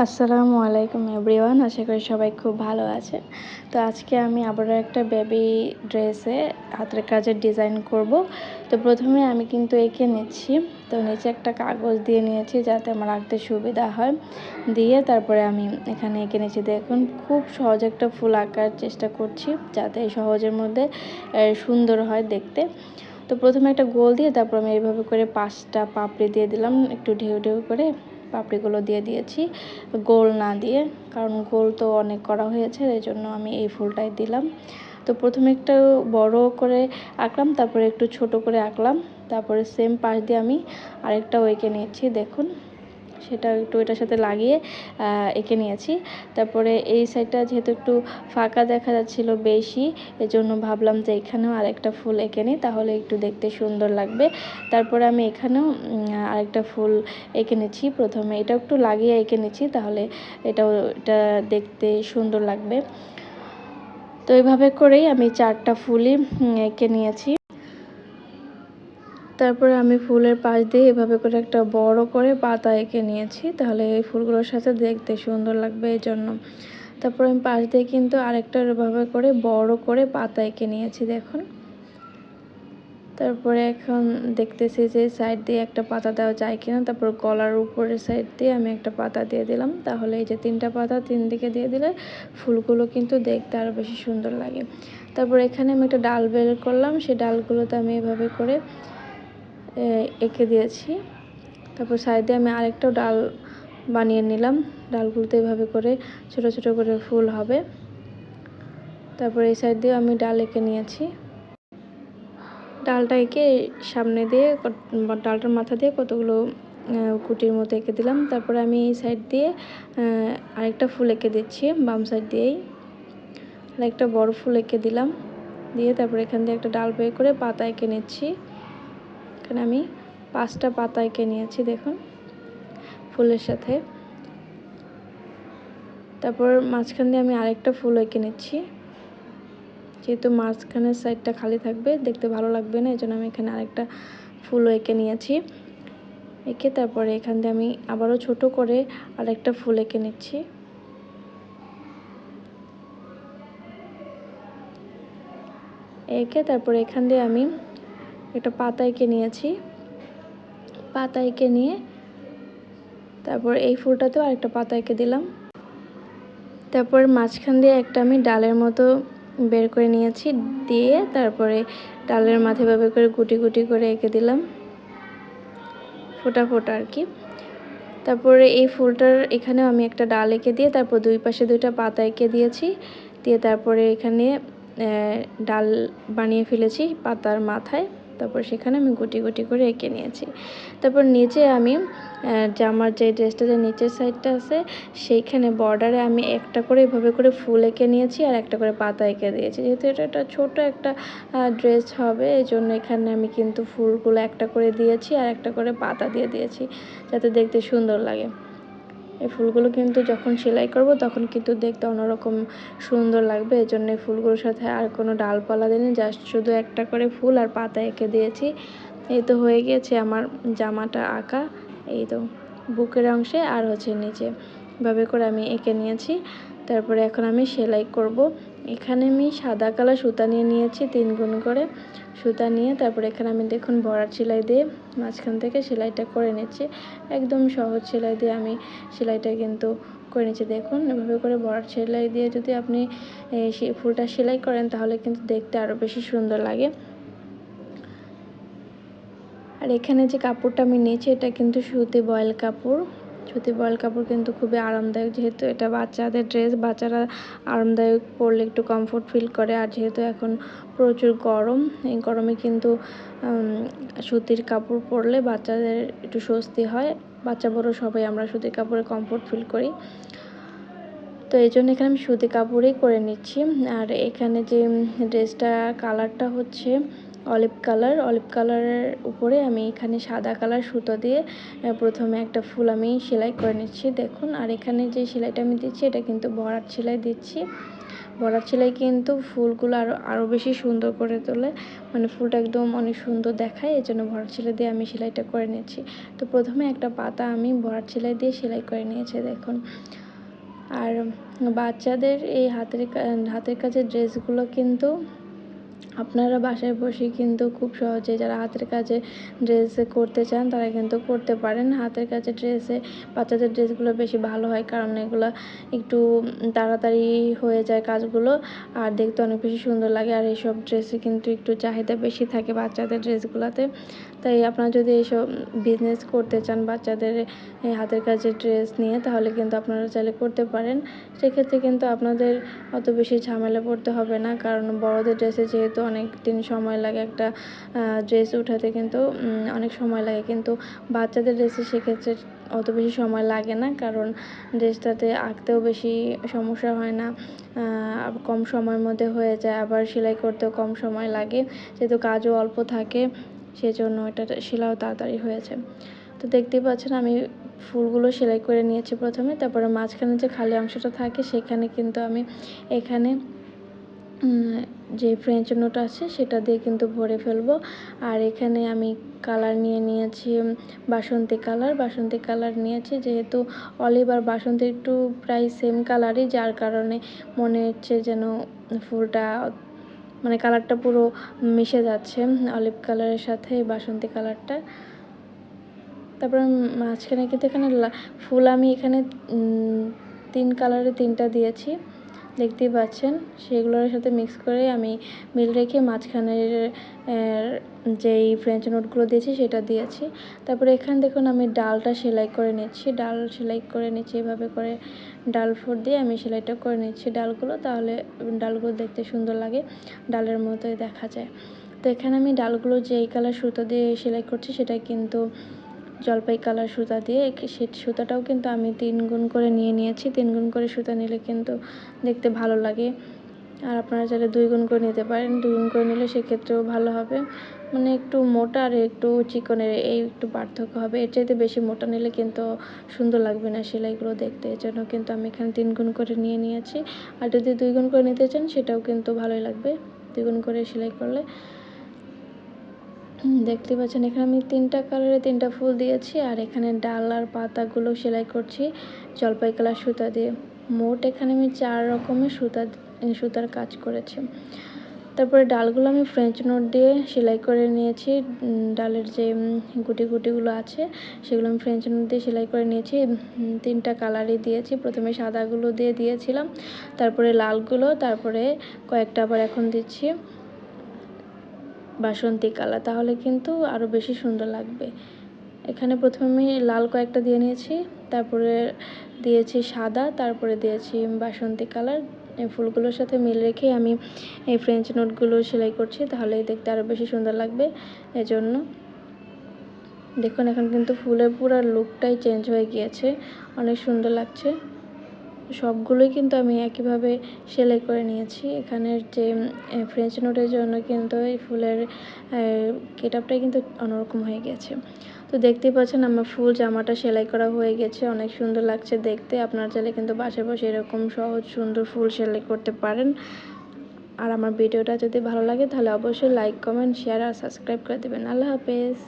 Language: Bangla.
আসসালামু আলাইকুম এভরিওয়ান, আশা করি সবাই খুব ভালো আছেন। তো আজকে আমি আবারও একটা বেবি ড্রেসে হাতের কাজের ডিজাইন করব। তো প্রথমে আমি কিন্তু এঁকে নিচ্ছি। তো নিচে একটা কাগজ দিয়ে নিয়েছি যাতে আমার রাখতে সুবিধা হয়। দিয়ে তারপরে আমি এখানে এঁকে নিয়েছি দেখুন, খুব সহজ একটা ফুল আঁকার চেষ্টা করছি যাতে সহজের মধ্যে সুন্দর হয় দেখতে। তো প্রথমে একটা গোল দিয়ে তারপর আমি এইভাবে করে পাঁচটা পাপড়ি দিয়ে দিলাম। একটু ঢেউ ঢেউ করে পাপড়িগুলো দিয়ে দিয়েছি। গোল না দিয়ে, কারণ গোল তো অনেক করা হয়েছে এই জন্য আমি এই ফুলটাই দিলাম। তো প্রথমে একটু বড় করে আঁকলাম, তারপরে একটু ছোট করে আঁকলাম, তারপরে সেম পাশ দিয়ে আমি আরেকটা ওইকে নিয়েছি দেখুন। সেটা একটু এটার সাথে লাগিয়ে এঁকে নিয়েছি। তারপরে এই সাইডটা যেহেতু একটু ফাঁকা দেখা যাচ্ছিল বেশি, এজন্য ভাবলাম যে এখানেও আরেকটা ফুল এঁকে নিই, তাহলে একটু দেখতে সুন্দর লাগবে। তারপরে আমি এখানেও আরেকটা ফুল এঁকে নিচ্ছি। প্রথমে এটা একটু লাগিয়ে এঁকে নিচ্ছি, তাহলে এটাও, এটা দেখতে সুন্দর লাগবে। তো এইভাবে করেই আমি চারটা ফুলই এঁকে নিয়েছি। তারপরে আমি ফুলের পাশ দিয়ে এভাবে করে একটা বড় করে পাতা এঁকে নিয়েছি। তাহলে এই ফুলগুলোর সাথে দেখতে সুন্দর লাগবে এই জন্য তারপরে আমি পাশ দিয়ে কিন্তু আরেকটা এভাবে করে বড় করে পাতা এঁকে নিয়েছি, দেখুন। তারপরে এখন দেখতেছি যে সাইড দিয়ে একটা পাতা দেওয়া যায় কিনা। তারপর গলার উপরের সাইড দিয়ে আমি একটা পাতা দিয়ে দিলাম। তাহলে এই যে তিনটা পাতা তিন দিকে দিয়ে দিলে ফুলগুলো কিন্তু দেখতে আরও বেশি সুন্দর লাগে। তারপর এখানে আমি একটা ডাল বের করলাম। সেই ডালগুলোতে আমি এভাবে করে এঁকে দিয়েছি। তারপর সাইডে আমি আরেকটাও ডাল বানিয়ে নিলাম। ডালগুলোতে এভাবে করে ছোট ছোট করে ফুল হবে। তারপর এই সাইড দিয়ে আমি ডাল এঁকে নিয়েছি। ডালটা এঁকে সামনে দিয়ে ডালটার মাথা দিয়ে কতগুলো কুটির মতো এঁকে দিলাম। তারপরে আমি এই সাইড দিয়ে আরেকটা ফুল এঁকে দিচ্ছি বাম সাইড দিয়েই। আরেকটা বড় ফুল এঁকে দিলাম। দিয়ে তারপরে এখান দিয়ে একটা ডাল বের করে পাতা এঁকে নিচ্ছি। এখানে আমি পাঁচটা পাতা এঁকে নিয়েছি, দেখুন, ফুলের সাথে। তারপর মাঝখান দিয়ে আমি আরেকটা ফুল এঁকে নিচ্ছি। যেহেতু মাঝখানের সাইডটা খালি থাকবে, দেখতে ভালো লাগবে না এই জন্য আমি এখানে আরেকটা ফুলও এঁকে নিয়েছি। এঁকে তারপরে এখান দিয়ে আমি আবারও ছোট করে আরেকটা ফুল এঁকে নিচ্ছি। এঁকে তারপরে এখান দিয়ে আমি একটা পাতা এঁকে নিয়েছি। পাতা এঁকে নিয়ে তারপর এই ফুলটাতেও আরেকটা পাতা এঁকে দিলাম। তারপর মাঝখান দিয়ে একটা আমি ডালের মতো বের করে নিয়েছি দিয়ে তারপরে ডালের মাথায় ভাবে করে গুটি গুটি করে এঁকে দিলাম। ফোটা ফোটা আর কি। তারপরে এই ফুলটার এখানেও আমি একটা ডাল এঁকে দিয়ে তারপর দুই পাশে দুইটা পাতা এঁকে দিয়েছি। দিয়ে তারপরে এখানে ডাল বানিয়ে ফেলেছি পাতার মাথায়। তারপর সেখানে আমি গুটি গুটি করে এঁকে নিয়েছি। তারপর নিচে আমি জামার যে ড্রেসটা, যে নিচের সাইডটা আছে, সেইখানে বর্ডারে আমি একটা করে এভাবে করে ফুল এঁকে নিয়েছি আর একটা করে পাতা এঁকে দিয়েছি। যেহেতু এটা একটা ছোটো একটা ড্রেস হবে এই জন্য এখানে আমি কিন্তু ফুলগুলো একটা করে দিয়েছি আর একটা করে পাতা দিয়ে দিয়েছি, যাতে দেখতে সুন্দর লাগে। এই ফুলগুলো কিন্তু যখন সেলাই করব, তখন কিন্তু দেখতে অন্যরকম সুন্দর লাগবে। এই জন্য ফুলগুলোর সাথে আর কোনো ডালপালা দিইনি, জাস্ট শুধু একটা করে ফুল আর পাতা এঁকে দিয়েছি। এই তো হয়ে গিয়েছে আমার জামাটা আঁকা, এই তো বুকের অংশে আর হচ্ছে নিচে। এভাবে করে আমি এঁকে নিয়েছি। তারপরে এখন আমি সেলাই করব। এখানে আমি সাদা কালার সুতা নিয়ে নিয়েছি, তিন গুণ করে সুতা নিয়ে। তারপরে এখানে আমি দেখুন বড়ার সেলাই দিয়ে মাঝখান থেকে সেলাইটা করে নিচ্ছি। একদম সহজ সেলাই দিয়ে আমি সেলাইটা কিন্তু করে নিচ্ছি। দেখুন, এভাবে করে বড়ার সেলাই দিয়ে যদি আপনি ফুলটা সেলাই করেন, তাহলে কিন্তু দেখতে আরও বেশি সুন্দর লাগে। আর এখানে যে কাপড়টা আমি নিয়েছি, এটা কিন্তু সুতি বয়েল কাপড়। সুতি বয়েল কাপড় কিন্তু খুবই আরামদায়ক। যেহেতু এটা বাচ্চাদের ড্রেস বাচ্চারা আরামদায়ক পরলে একটু কমফোর্ট ফিল করে। আর যেহেতু এখন প্রচুর গরম, এই গরমে কিন্তু সুতির কাপড় পরলে বাচ্চাদের একটু স্বস্তি হয়। বাচ্চা বড় সবাই আমরা সুতির কাপড়ে কমফোর্ট ফিল করি। তো এই জন্য এখানে আমি সুতি কাপড়ই করে নিচ্ছি। আর এখানে যে ড্রেসটা কালারটা হচ্ছে অলিভ কালার অলিভ কালারের উপরে আমি এখানে সাদা কালার সুতো দিয়ে প্রথমে একটা ফুল আমি সেলাই করে নিচ্ছি। দেখুন, আর এখানে যে সেলাইটা আমি দিচ্ছি, এটা কিন্তু ভরাট সেলাই দিচ্ছি। ভরাট সেলাই কিন্তু ফুলগুলো আরও আরও বেশি সুন্দর করে তোলে। মানে ফুলটা একদম অনেক সুন্দর দেখায় এই জন্য ভরাট সেলাই দিয়ে আমি সেলাইটা করে নিচ্ছি। তো প্রথমে একটা পাতা আমি ভরাট সেলাই দিয়ে সেলাই করে নিয়েছি, দেখুন। আর বাচ্চাদের এই হাতের হাতের কাজের ড্রেসগুলো কিন্তু আপনারা বাসায় বসে কিন্তু খুব সহজে যারা হাতের কাজে ড্রেস করতে চান, তারা কিন্তু করতে পারেন। হাতের কাজে ড্রেসে বাচ্চাদের ড্রেসগুলো বেশি ভালো হয় কারণ এগুলো একটু তাড়াতাড়ি হয়ে যায় কাজগুলো আর দেখতে অনেক বেশি সুন্দর লাগে। আর এইসব ড্রেসে কিন্তু একটু চাহিদা বেশি থাকে বাচ্চাদের ড্রেসগুলোতে তাই আপনারা যদি এইসব বিজনেস করতে চান বাচ্চাদের হাতের কাজের ড্রেস নিয়ে, তাহলে কিন্তু আপনারা চাইলে করতে পারেন। সেক্ষেত্রে কিন্তু আপনাদের অত বেশি ঝামেলা পড়তে হবে না, কারণ বড়দের ড্রেসে যেহেতু অনেক দিন সময় লাগে একটা ড্রেস উঠাতে কিন্তু অনেক সময় লাগে। কিন্তু বাচ্চাদের ড্রেসে সেক্ষেত্রে অত বেশি সময় লাগে না, কারণ ড্রেসটাতে আঁকতেও বেশি সমস্যা হয় না কম সময়ের মধ্যে হয়ে যায়। আবার সেলাই করতেও কম সময় লাগে, যেহেতু কাজও অল্প থাকে। সেজন্য এটা সেলাইও তাড়াতাড়ি হয়েছে। তো দেখতেই পাচ্ছেন আমি ফুলগুলো সেলাই করে নিয়েছি প্রথমে, তারপরে মাঝখানে যে খালি অংশটা থাকে সেখানে কিন্তু আমি এখানে যে ফ্রেঞ্চ নোট আছে সেটা দিয়ে কিন্তু ভরে ফেলব। আর এখানে আমি কালার নিয়ে নিয়েছি বাসন্তী কালার। বাসন্তী কালার নিয়েছি যেহেতু অলিভ আর বাসন্তী একটু প্রায় সেম কালারই যার কারণে মনে হচ্ছে যেন ফুলটা মানে কালারটা পুরো মিশে যাচ্ছে অলিভ কালারের সাথে বাসন্তী কালারটা। তারপরে মাঝখানে কিন্তু এখানে ফুল আমি এখানে তিন কালারে তিনটা দিয়েছি। দেখতেই পাচ্ছেন। সেগুলোর সাথে মিক্স করে আমি মিল রেখে মাঝখানের যেই ফ্রেঞ্চ নোটগুলো দিয়েছি সেটা দিয়েছি। তারপরে এখানে দেখুন আমি ডালটা সেলাই করে নিচ্ছি। ডাল সেলাই করে নিচ্ছি, এভাবে করে ডাল ফুট দিয়ে আমি সেলাইটা করে নিচ্ছি ডালগুলো। তাহলে ডালগুলো দেখতে সুন্দর লাগে, ডালের মতোই দেখা যায়। তো এখানে আমি ডালগুলো যেই কালার সুতো দিয়ে সেলাই করছি সেটা কিন্তু জলপাই কালার সুতা দিয়ে সে সুতাটাও কিন্তু আমি তিন গুণ করে নিয়ে নিয়েছি। তিন গুণ করে সুতা নিলে কিন্তু দেখতে ভালো লাগে। আর আপনারা চাইলে দুই গুণ করে নিতে পারেন। দুই গুণ করে নিলে সেক্ষেত্রেও ভালো হবে। মানে একটু মোটা আর একটু চিকনের, এই একটু পার্থক্য হবে। এর চাইতে বেশি মোটা নিলে কিন্তু সুন্দর লাগবে না সেলাইগুলো দেখতে। এর জন্য কিন্তু আমি এখানে তিন গুণ করে নিয়ে নিয়েছি। আর যদি দুই গুণ করে নিতে চান, সেটাও কিন্তু ভালোই লাগবে। দুই গুণ করে সেলাই করলে। দেখতে পাচ্ছেন, এখানে আমি তিনটা কালারে তিনটা ফুল দিয়েছি, আর এখানে ডাল আর পাতাগুলো সেলাই করছি জলপাই কালার সুতা দিয়ে। মোট এখানে আমি চার রকমের সুতা সুতার কাজ করেছি। তারপরে ডালগুলো আমি ফ্রেঞ্চ নোট দিয়ে সেলাই করে নিয়েছি ডালের যে গুটি গুটিগুলো আছে, সেগুলো আমি ফ্রেঞ্চ নোট দিয়ে সেলাই করে নিয়েছি তিনটা কালারই দিয়েছি, প্রথমে সাদাগুলো দিয়ে দিয়েছিলাম, তারপরে লালগুলো, তারপরে কয়েকটা আবার এখন দিচ্ছি। বাসন্তী কালার তাহলে কিন্তু আরও বেশি সুন্দর লাগবে। এখানে প্রথমে লাল কয়েকটা দিয়ে নিয়েছি, তারপরে দিয়েছি সাদা, তারপরে দিয়েছি বাসন্তী কালার। এই ফুলগুলোর সাথে মিল রেখে আমি এই ফ্রেঞ্চ নোটগুলো সেলাই করছি তাহলে দেখতে আরও বেশি সুন্দর লাগবে। এজন্য দেখুন, এখন কিন্তু ফুলের পুরো লুকটাই চেঞ্জ হয়ে গিয়েছে, অনেক সুন্দর লাগছে। সবগুলোই কিন্তু আমি একইভাবে সেলাই করে নিয়েছি। এখানের যে ফ্রেঞ্চ নোটের জন্য কিন্তু এই ফুলের গেট আপটাই কিন্তু অন্যরকম হয়ে গেছে। তো দেখতেই পাচ্ছেন আমার ফুল জামাটা সেলাই করা হয়ে গেছে, অনেক সুন্দর লাগছে দেখতে। আপনার চাইলে কিন্তু বাসায় বসে এরকম সহজ সুন্দর ফুল সেলাই করতে পারেন। আর আমার ভিডিওটা যদি ভালো লাগে তাহলে অবশ্যই লাইক কমেন্ট শেয়ার আর সাবস্ক্রাইব করে দেবেন। আল্লাহ হাফেজ।